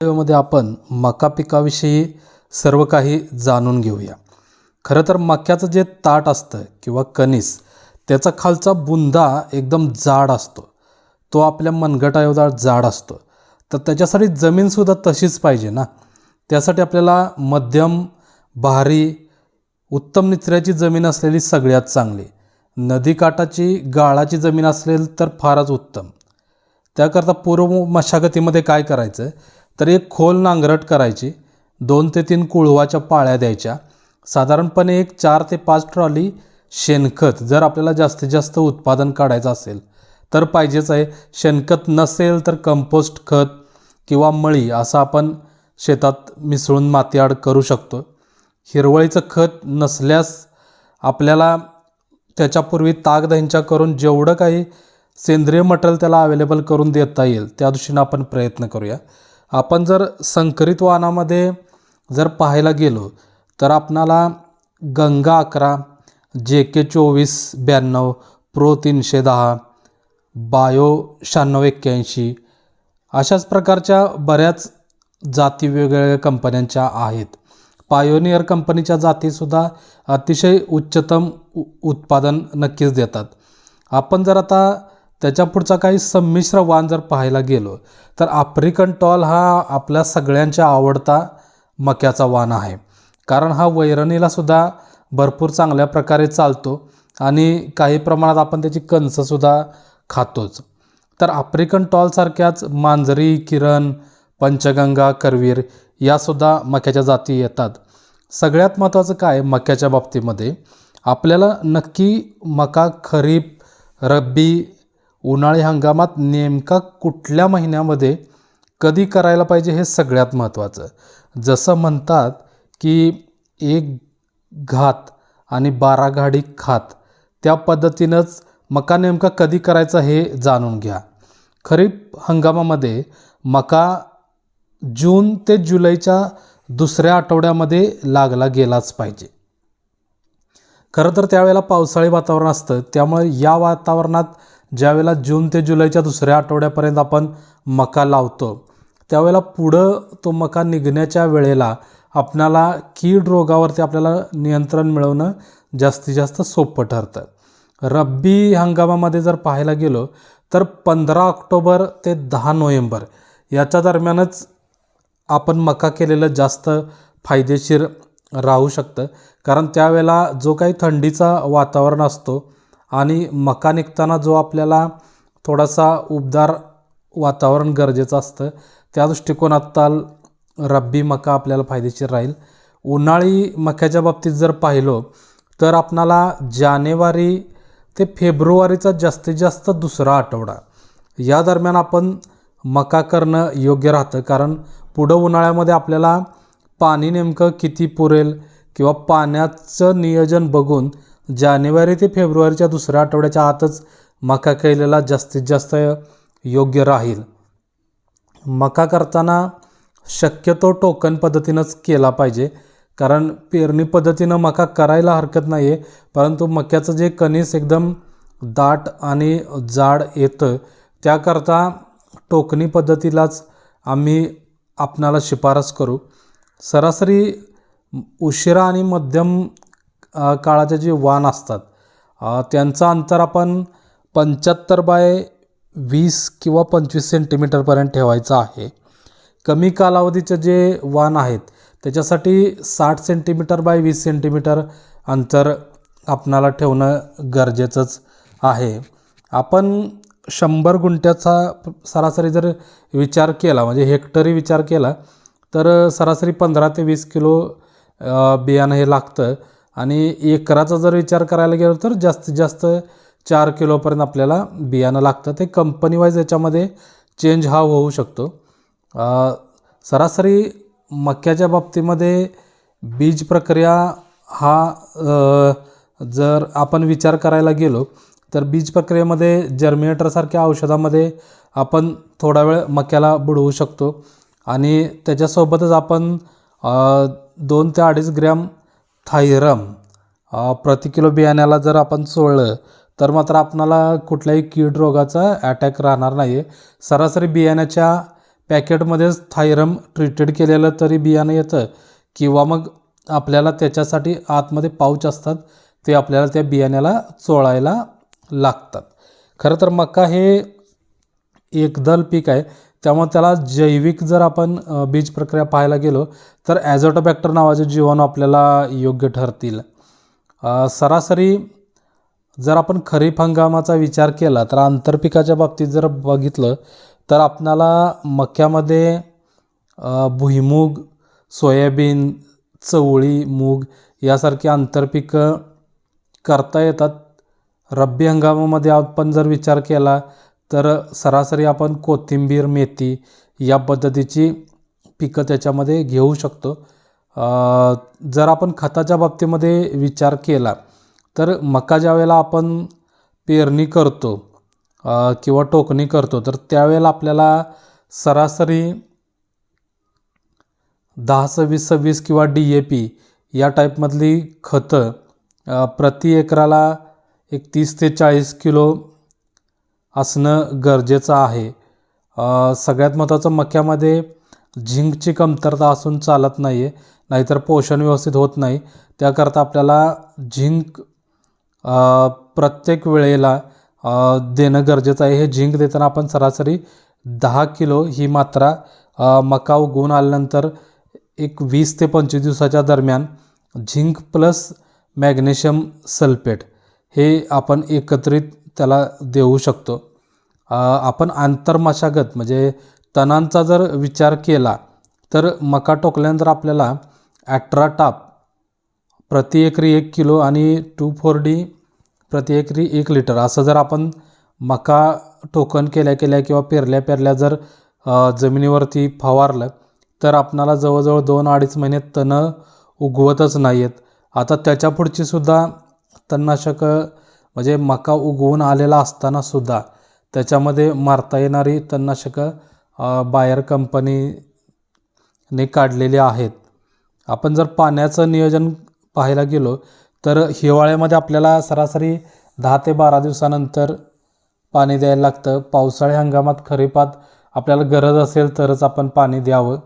व्हिडिओमध्ये आपण मका पिकाविषयी सर्व काही जाणून घेऊया. खरं तर मक्याचं जे ताट असतं किंवा कणीस त्याचा खालचा बुंदा एकदम जाड असतो. तो आपल्या मनगटाएवढा जाड असतो. तर त्याच्यासाठी जमीनसुद्धा तशीच पाहिजे ना? त्यासाठी आपल्याला मध्यम भारी उत्तम निचऱ्याची जमीन असलेली सगळ्यात चांगली. नदीकाठाची गाळाची जमीन असेल तर फारच उत्तम. त्याकरता पूर्व मशागतीमध्ये काय करायचं? तर एक खोल नांगरट करायची दोन ते तीन कुळवाच्या पाळ्या द्यायच्या. साधारणपणे एक चार ते पाच ट्रॉली शेणखत जर आपल्याला जास्तीत जास्त उत्पादन काढायचं असेल तर पाहिजेच आहे. शेणखत नसेल तर कंपोस्ट खत किंवा मळी असं आपण शेतात मिसळून मातीआड करू शकतो. हिरवळीचं खत नसल्यास आपल्याला त्याच्यापूर्वी ताकदह्यांच्या करून जेवढं काही सेंद्रिय मटेरियल त्याला अवेलेबल करून देता येईल त्या दृष्टीनं आपण प्रयत्न करूया. आपण जर संकरित वाहनामध्ये जर पाहायला गेलो तर आपणाला गंगा अकरा जे के चोवीस ब्याण्णव प्रो तीनशे दहा बायो शहाण्णव एक्क्याऐंशी अशाच प्रकारच्या बऱ्याच जाती वेगवेगळ्या कंपन्यांच्या आहेत. पायोनियर कंपनीच्या जातीसुद्धा अतिशय उच्चतम उ उत्पादन नक्कीच देतात. आपण जर आता त्याच्या पुढचा काही संमिश्र वाण जर पाहायला गेलो तर आफ्रिकन टॉल हा आपल्या सगळ्यांच्या आवडता मक्याचा वाण आहे. कारण हा वैरणीलासुद्धा भरपूर चांगल्या प्रकारे चालतो आणि काही प्रमाणात आपण त्याची कणसंसुद्धा खातोच. तर आफ्रिकन टॉलसारख्याच मांजरी किरण पंचगंगा करवीर यासुद्धा मक्याच्या जाती येतात. सगळ्यात महत्त्वाचं काय मक्याच्या बाबतीमध्ये? आपल्याला नक्की मका खरीप रब्बी उन्हाळी हंगामात नेमका कुठल्या महिन्यामध्ये कधी करायला पाहिजे हे सगळ्यात महत्त्वाचं. जसं म्हणतात की एक घात आणि बारा घाडी खात त्या पद्धतीनंच मका नेमका कधी करायचा हे जाणून घ्या. खरीप हंगामामध्ये मका जून ते जुलैच्या दुसऱ्या आठवड्यामध्ये लागला गेलाच पाहिजे. खरं तर त्यावेळेला पावसाळी वातावरण असतं त्यामुळे या वातावरणात ज्यावेळेला जून ते जुलैच्या दुसऱ्या आठवड्यापर्यंत आपण मका लावतो त्यावेळेला पुढं तो मका निघण्याच्या वेळेला आपणाला कीड रोगावरती आपल्याला नियंत्रण मिळवणं जास्तीत जास्त सोपं ठरतं. रब्बी हंगामामध्ये जर पाहायला गेलो तर पंधरा ऑक्टोबर ते दहा नोव्हेंबर याच्या दरम्यानच आपण मका केलेलं जास्त फायदेशीर राहू शकतं. कारण त्यावेळेला जो काही थंडीचा वातावरण असतो आणि मका निघताना जो आपल्याला थोडासा उबदार वातावरण गरजेचं असतं त्या दृष्टिकोनाताल रब्बी मका आपल्याला फायदेशीर राहील. उन्हाळी मक्याच्या बाबतीत जर पाहिलो तर आपणाला जानेवारी ते फेब्रुवारीचा जास्तीत जास्त दुसरा आठवडा. या दरम्यान आपण मका करणं योग्य राहतं कारण पुढं उन्हाळ्यामध्ये आपल्याला पाणी नेमकं किती पुरेल किंवा पाण्याचं नियोजन बघून जानेवारी ते फेब्रुवारीच्या दुसऱ्या आठवड्याच्या आतच मका केलेला जास्तीत जास्त योग्य राहील. मका करताना शक्यतो टोकन पद्धतीनंच केला पाहिजे कारण पेरणी पद्धतीनं मका करायला हरकत नाही आहे परंतु मक्याचं जे कणीस एकदम दाट आणि जाड येतं त्याकरता टोकणी पद्धतीलाच आम्ही आपणाला शिफारस करू. सरासरी उशिरा आणि मध्यम काळाचे जे वाण असतात त्यांचं अंतर आपण पंच्याहत्तर बाय वीस किंवा पंचवीस सेंटीमीटरपर्यंत ठेवायचं आहे. कमी कालावधीचे जे वाण आहेत त्याच्यासाठी साठ सेंटीमीटर बाय वीस सेंटीमीटर अंतर आपणाला ठेवणं गरजेचंच आहे. आपण शंभर गुंठ्याचा सरासरी जर विचार केला म्हणजे हेक्टरी विचार केला तर सरासरी पंधरा ते वीस किलो बियाणं हे लागतं. आणि एकराचा जर विचार करायला गेलो तर जास्तीत जास्त चार किलोपर्यंत आपल्याला बियाणं लागतं ते कंपनी वाईज याच्यामध्ये चेंज हा होऊ शकतो. सरासरी मक्याच्या बाबतीमध्ये बीज प्रक्रिया हा जर आपण विचार करायला गेलो तर बीज प्रक्रियेमध्ये जर्मिनेटरसारख्या औषधामध्ये आपण थोडा वेळ मक्याला बुडवू शकतो. आणि त्याच्यासोबतच आपण दोन ते अडीच ग्रॅम थायरम. प्रति किलो बियाण्याला जर आपण चोळलं तर मात्र आपणाला कुठल्याही कीड रोगाचा अटॅक राहणार नाही आहे सरासरी बियाण्याच्या पॅकेटमध्येच थायरम ट्रीटेड केलेलं तरी बियाणं येतं किंवा मग आपल्याला त्याच्यासाठी आतमध्ये पाऊच असतात ते आपल्याला त्या बियाण्याला चोळायला लागतात. खरं तर मका हे एकदल पीक आहे. त्यामुळे त्याला जैविक जर आपण बीज प्रक्रिया पाहायला गेलो तर ॲझोटोबॅक्टर नावाचे जीवाणू आपल्याला योग्य ठरतील. सरासरी जर आपण खरीप हंगामाचा विचार केला तर आंतरपिकाच्या बाबतीत जर बघितलं तर आपणाला मक्यामध्ये भुईमूग सोयाबीन चवळी मूग यासारखी आंतरपिकं करता येतात. रब्बी हंगामामध्ये आपण जर विचार केला तर सरासरी आपण कोथिंबीर मेथी या पद्धतीची पिकं त्याच्यामध्ये घेऊ शकतो. जर आपण खताच्या बाबतीमध्ये विचार केला तर मका ज्या वेळेला आपण पेरणी करतो किंवा टोकणी करतो तर त्यावेळेला आपल्याला सरासरी दहा सव्वीस सव्वीस किंवा डी ए पी या टाईपमधली खतं प्रति एकराला एक तीस ते चाळीस किलो असणं गरजेचं आहे. सगळ्यात महत्त्वाचं मक्यामध्ये झिंकची कमतरता असून चालत नाही आहे नाहीतर पोषण व्यवस्थित होत नाही. त्याकरता आपल्याला झिंक प्रत्येक वेळेला देणं गरजेचं आहे. हे झिंक देताना आपण सरासरी दहा किलो ही मात्रा मका उगवून आल्यानंतर एक वीस ते पंचवीस दिवसाच्या दरम्यान झिंक प्लस मॅग्नेशियम सल्फेट हे आपण एकत्रित त्याला देऊ शकतो. आपण आंतरमशागत म्हणजे तणांचा जर विचार केला तर मका टोकल्यानंतर आपल्याला ॲट्रा टाप प्रति एकरी एक किलो आणि टू फोर डी प्रति एकरी एक लिटर असं जर आपण मका टोकन केल्या केल्या किंवा पेरल्या पेरल्या जर जमिनीवरती फवारलं तर आपणाला जवळजवळ दोन अडीच महिने तणं उगवतच नाही आहेत आता त्याच्या पुढची सुद्धा तणनाशकं म्हणजे मका उगवून आलेला असताना सुद्धा. त्याच्यामध्ये मारता येणारी तणनाशकं बायर कंपनीने काढलेली आहेत. आपण जर पाण्याचं नियोजन पाहायला गेलो तर हिवाळ्यामध्ये आपल्याला सरासरी दहा ते बारा दिवसानंतर पाणी द्यायला लागतं. पावसाळी हंगामात खरीपात आपल्याला गरज असेल तरच आपण पाणी द्यावं.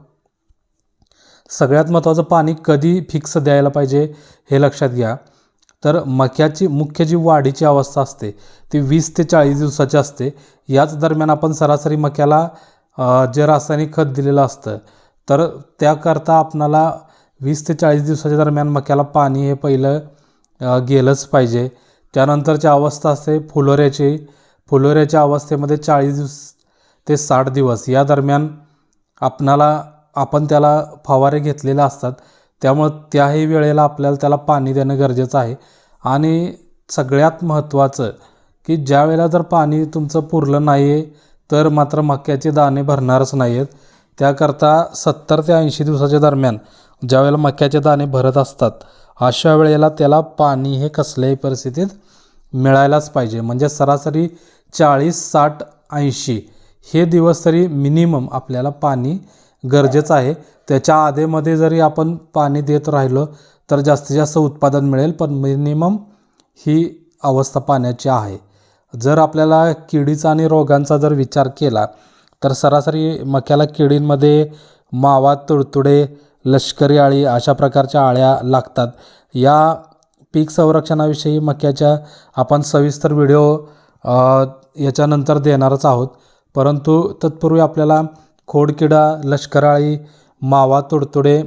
सगळ्यात महत्त्वाचं पाणी कधी फिक्स द्यायला पाहिजे हे लक्षात घ्या. तर मक्याची मुख्य जी वाढीची अवस्था असते ती वीस ते चाळीस दिवसाची असते. याच दरम्यान आपण सरासरी मक्याला जे रासायनिक खत दिलेलं असतं तर त्याकरता आपणाला वीस ते चाळीस दिवसाच्या दरम्यान मक्याला पाणी हे पहिलं गेलंच पाहिजे. त्यानंतरची अवस्था असते फुलोऱ्याची. फुलोऱ्याच्या अवस्थेमध्ये चाळीस दिवस ते साठ दिवस या दरम्यान आपणाला आपण त्याला फवारे घेतलेले असतात. त्यामुळं त्याही वेळेला आपल्याला त्याला पाणी देणं गरजेचं आहे. आणि सगळ्यात महत्त्वाचं की ज्या वेळेला जर पाणी तुमचं पुरलं नाही आहे तर मात्र मक्याचे दाणे भरणारच नाही आहेत त्याकरता सत्तर ते ऐंशी दिवसाच्या दरम्यान ज्यावेळेला मक्याचे दाणे भरत असतात अशा वेळेला त्याला पाणी हे कसल्याही परिस्थितीत मिळायलाच पाहिजे. म्हणजे सरासरी चाळीस साठ ऐंशी हे दिवस तरी मिनिमम आपल्याला पाणी गरजेचं आहे. त्याच्या आधेमध्ये जरी आपण पाणी देत राहिलो तर जास्तीत जास्त उत्पादन मिळेल पण मिनिमम ही अवस्था पाण्याची आहे. जर आपल्याला किडीचा आणि रोगांचा जर विचार केला तर सरासरी मक्याला किडींमध्ये मावा तुडतुडे लष्करी आळी अशा प्रकारच्या आळ्या लागतात. या पीक संरक्षणाविषयी मक्याच्या आपण सविस्तर व्हिडिओ याच्यानंतर देणारच आहोत. परंतु तत्पूर्वी आपल्याला खोडकिडा लष्कराळी मावा तुडतुडे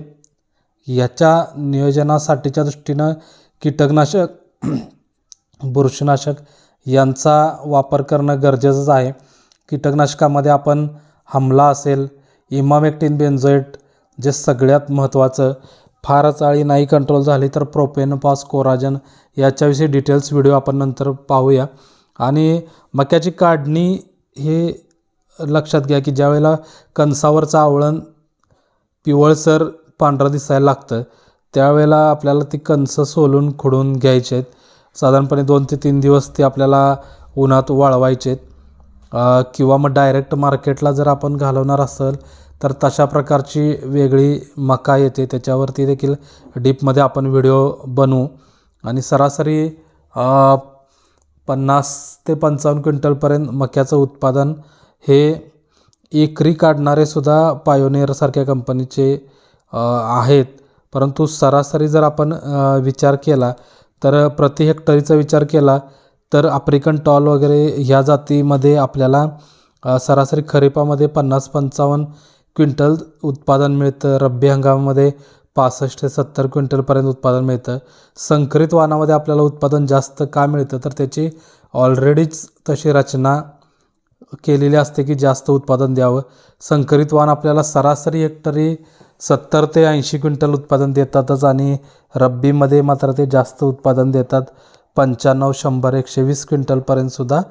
याच्या नियोजनासाठीच्या दृष्टीनं कीटकनाशक बुरशीनाशक यांचा वापर करणं गरजेचंच आहे. कीटकनाशकामध्ये आपण हमला असेल इमामेक्टिन बेन्झोएट जे सगळ्यात महत्त्वाचं फारच आळी नाही कंट्रोल झाली तर प्रोपेनपास कोराजन याच्याविषयी डिटेल्स व्हिडिओ आपण नंतर पाहूया. आणि मक्याची काढणी हे लक्षात घ्या की ज्यावेळेला कणसावरचं आवळण पिवळसर पांढरं दिसायला लागतं. त्यावेळेला आपल्याला ती कणसं सोलून खुडून घ्यायचे आहेत साधारणपणे दोन ते तीन दिवस ती आपल्याला उन्हात वाळवायचे आहेत किंवा मग डायरेक्ट मार्केटला जर आपण घालवणार असेल तर तशा प्रकारची वेगळी मका येते. त्याच्यावरती देखील डीपमध्ये आपण व्हिडिओ बनवू. आणि सरासरी पन्नास ते पंचावन्न क्विंटलपर्यंत मक्याचं उत्पादन हे एकरी काढणारे सुद्धा पायोनियरसारख्या कंपनीचे आहेत. परंतु सरासरी जर आपण विचार केला तर प्रति हेक्टरीचा विचार केला तर आफ्रिकन टॉल वगैरे ह्या जातीमध्ये आपल्याला सरासरी खरीपामध्ये पन्नास पंचावन्न क्विंटल उत्पादन मिळतं. रब्बी हंगामामध्ये पासष्ट ते सत्तर क्विंटलपर्यंत उत्पादन मिळतं. संकरित वाणामध्ये आपल्याला उत्पादन जास्त का मिळतं? तर त्याची ऑलरेडीच तशी रचना केलेले असते की जास्त उत्पादन द्यावं. संकरित वाण आपल्याला सरासरी हेक्टरी सत्तर ते ऐंशी क्विंटल उत्पादन देतातच आणि रब्बीमध्ये मात्र ते जास्त उत्पादन देतात. पंच्याण्णव शंभर एकशे वीस क्विंटलपर्यंतसुद्धा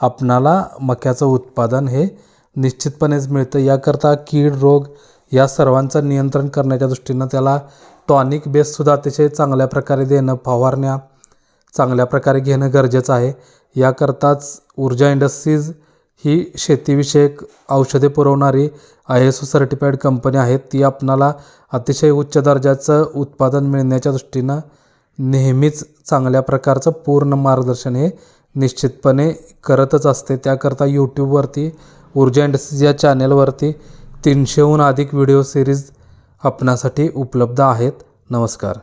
आपणाला मक्याचं उत्पादन हे निश्चितपणेच मिळतं. याकरता कीड रोग या सर्वांचं नियंत्रण करण्याच्या दृष्टीनं त्याला टॉनिक बेससुद्धा अतिशय चांगल्या प्रकारे देणं फवारण्या चांगल्या प्रकारे घेणं गरजेचं आहे. याकरताच ऊर्जा इंडस्ट्रीज ही शेतीविषयक औषधे पुरवणारी I S O certified company आहे. ती आपणाला अतिशय उच्च दर्जाचं उत्पादन मिळण्याच्या दृष्टीनं नेहमीच चांगल्या प्रकारचं पूर्ण मार्गदर्शन हे निश्चितपणे करतच असते. त्याकरता यूट्यूबवरती ऊर्जा इंडस्ट्रीज या चॅनेलवरती तीनशेहून अधिक व्हिडिओ सिरीज आपणासाठी उपलब्ध आहेत. नमस्कार.